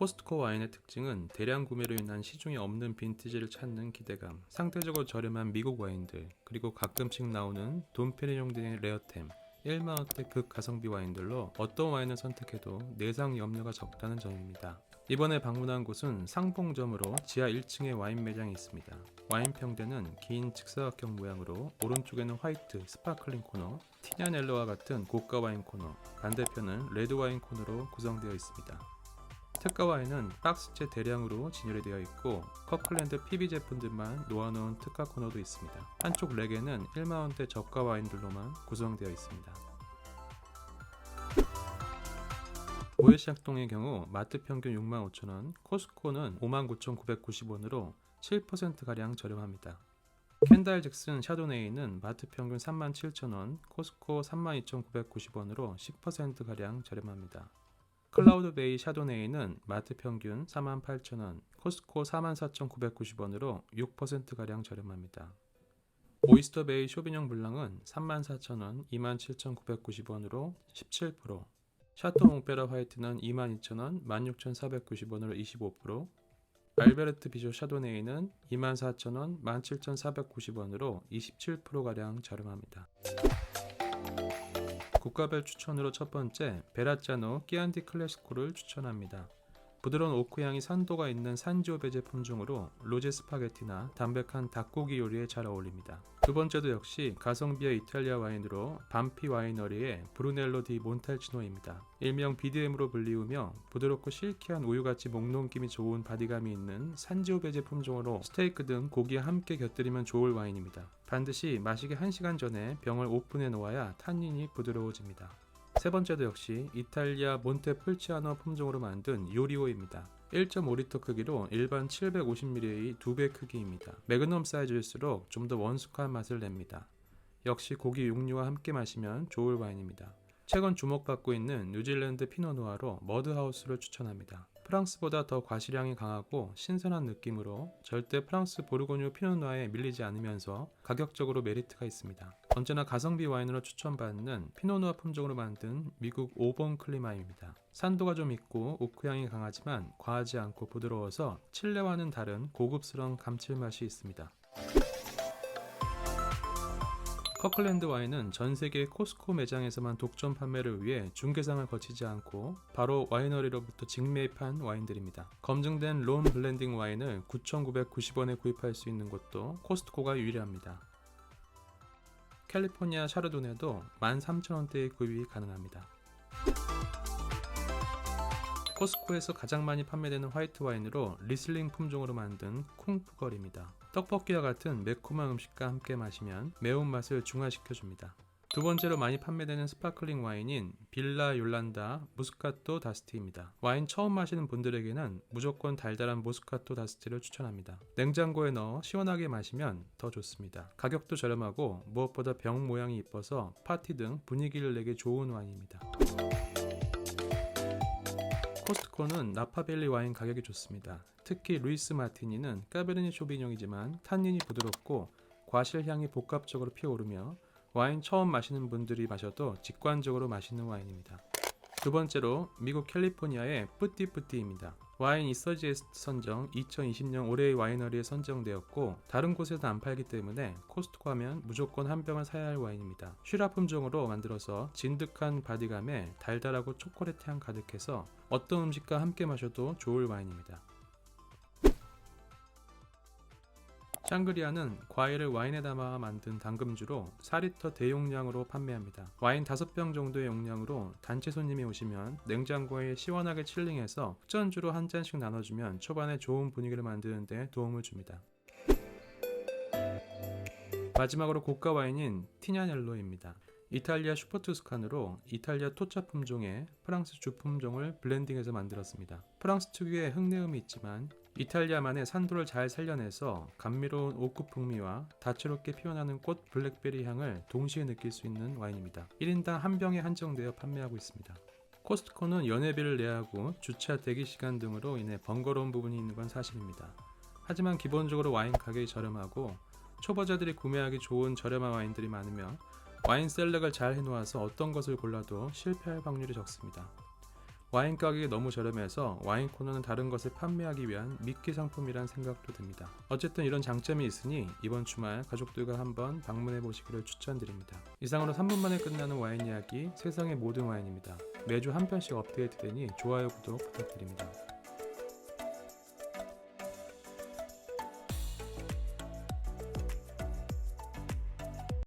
코스트코 와인의 특징은 대량 구매로 인한 시중에 없는 빈티지를 찾는 기대감, 상대적으로 저렴한 미국 와인들, 그리고 가끔씩 나오는 돈페리뇽 등의 레어템, 1만원대 극가성비 와인들로 어떤 와인을 선택해도 내상 염려가 적다는 점입니다. 이번에 방문한 곳은 상봉점으로 지하 1층에 와인 매장이 있습니다. 와인 평대는 긴 직사각형 모양으로 오른쪽에는 화이트, 스파클링 코너, 티냐넬로와 같은 고가 와인 코너, 반대편은 레드 와인 코너로 구성되어 있습니다. 특가 와인은 박스째 대량으로 진열이 되어 있고 커클랜드 PB 제품들만 놓아놓은 특가 코너도 있습니다. 한쪽 렉에는 1만원대 저가 와인들로만 구성되어 있습니다. 모래시장동의 경우 마트 평균 65,000원, 코스코는 59,990원으로 7%가량 저렴합니다. 캔달 잭슨 샤도네이는 마트 평균 37,000원, 코스코 32,990원으로 10%가량 저렴합니다. 클라우드 베이 샤도네이는 마트 평균 48,000원, 코스코 44,990원으로 6%가량 저렴합니다. 오이스터 베이 쇼비뇽 블랑은 34,000원, 27,990원으로 17%, 샤토 몽페라 화이트는 22,000원, 16,490원으로 25%, 알베르트 비조 샤도네이는 24,000원, 17,490원으로 27%가량 저렴합니다. 국가별 추천으로 첫 번째 베라짜노 끼안디 클래시코를 추천합니다. 부드러운 오크 향이 산도가 있는 산지오베 제 품종으로 로제 스파게티나 담백한 닭고기 요리에 잘 어울립니다. 두 번째도 역시 가성비의 이탈리아 와인으로 반피 와이너리의 브루넬로 디 몬탈치노입니다. 일명 BDM으로 불리우며 부드럽고 실키한 우유같이 목넘김이 좋은 바디감이 있는 산지오베 제 품종으로 스테이크 등 고기와 함께 곁들이면 좋을 와인입니다. 반드시 마시기 1시간 전에 병을 오픈해 놓아야 탄닌이 부드러워집니다. 세 번째도 역시 이탈리아 몬테풀치아노 품종으로 만든 요리오입니다. 1.5리터 크기로 일반 750ml의 2배 크기입니다. 매그넘 사이즈일수록 좀 더 원숙한 맛을 냅니다. 역시 고기 육류와 함께 마시면 좋을 와인입니다. 최근 주목받고 있는 뉴질랜드 피노누아로 머드하우스를 추천합니다. 프랑스보다 더 과실향이 강하고 신선한 느낌으로 절대 프랑스 보르고뉴 피노누아에 밀리지 않으면서 가격적으로 메리트가 있습니다. 언제나 가성비 와인으로 추천받는 피노누아 품종으로 만든 미국 5번 클리마입니다. 산도가 좀 있고 오크향이 강하지만 과하지 않고 부드러워서 칠레와는 다른 고급스러운 감칠맛이 있습니다. 커클랜드 와인은 전 세계 코스코 매장에서만 독점 판매를 위해 중개상을 거치지 않고 바로 와이너리로부터 직매입한 와인들입니다. 검증된 론 블렌딩 와인을 9,990원에 구입할 수 있는 곳도 코스트코가 유일합니다. 캘리포니아 샤르도네도 13,000원대의 구입이 가능합니다. 코스코에서 가장 많이 판매되는 화이트 와인으로 리슬링 품종으로 만든 쿵푸걸입니다. 떡볶이와 같은 매콤한 음식과 함께 마시면 매운맛을 중화시켜줍니다. 두 번째로 많이 판매되는 스파클링 와인인 빌라 욜란다 무스카토 다스티입니다. 와인 처음 마시는 분들에게는 무조건 달달한 모스카토 다스티를 추천합니다. 냉장고에 넣어 시원하게 마시면 더 좋습니다. 가격도 저렴하고 무엇보다 병 모양이 이뻐서 파티 등 분위기를 내기 좋은 와인입니다. 코스트코는 나파밸리 와인 가격이 좋습니다. 특히 루이스 마티니는 까베르니 쇼비뇽이지만 탄닌이 부드럽고 과실 향이 복합적으로 피어오르며 와인 처음 마시는 분들이 마셔도 직관적으로 맛있는 와인입니다. 두 번째로 미국 캘리포니아의 뿌띠뿌띠입니다. 와인 이서지에스트 선정 2020년 올해의 와이너리에 선정되었고 다른 곳에서 안 팔기 때문에 코스트코 하면 무조건 한 병을 사야 할 와인입니다. 슈라 품종으로 만들어서 진득한 바디감에 달달하고 초콜릿 향 가득해서 어떤 음식과 함께 마셔도 좋을 와인입니다. 샹그리아는 과일을 와인에 담아 만든 당금주로 4리터 대용량으로 판매합니다. 와인 5병 정도의 용량으로 단체 손님이 오시면 냉장고에 시원하게 칠링해서 흑전주로 한 잔씩 나눠주면 초반에 좋은 분위기를 만드는 데 도움을 줍니다. 마지막으로 고가 와인인 티냐넬로입니다. 이탈리아 슈퍼투스칸으로 이탈리아 토차 품종의 프랑스 주 품종을 블렌딩해서 만들었습니다. 프랑스 특유의 흙내음이 있지만 이탈리아만의 산도를 잘 살려내서 감미로운 오크 풍미와 다채롭게 피어나는 꽃 블랙베리 향을 동시에 느낄 수 있는 와인입니다. 1인당 한 병에 한정되어 판매하고 있습니다. 코스트코는 연회비를 내야 하고 주차 대기 시간 등으로 인해 번거로운 부분이 있는 건 사실입니다. 하지만 기본적으로 와인 가격이 저렴하고 초보자들이 구매하기 좋은 저렴한 와인들이 많으며 와인 셀렉을 잘 해놓아서 어떤 것을 골라도 실패할 확률이 적습니다. 와인 가격이 너무 저렴해서 와인 코너는 다른 것을 판매하기 위한 미끼 상품이란 생각도 듭니다. 어쨌든 이런 장점이 있으니 이번 주말 가족들과 한번 방문해 보시기를 추천드립니다. 이상으로 3분 만에 끝나는 와인 이야기 세상의 모든 와인입니다. 매주 한 편씩 업데이트되니 좋아요 구독 부탁드립니다.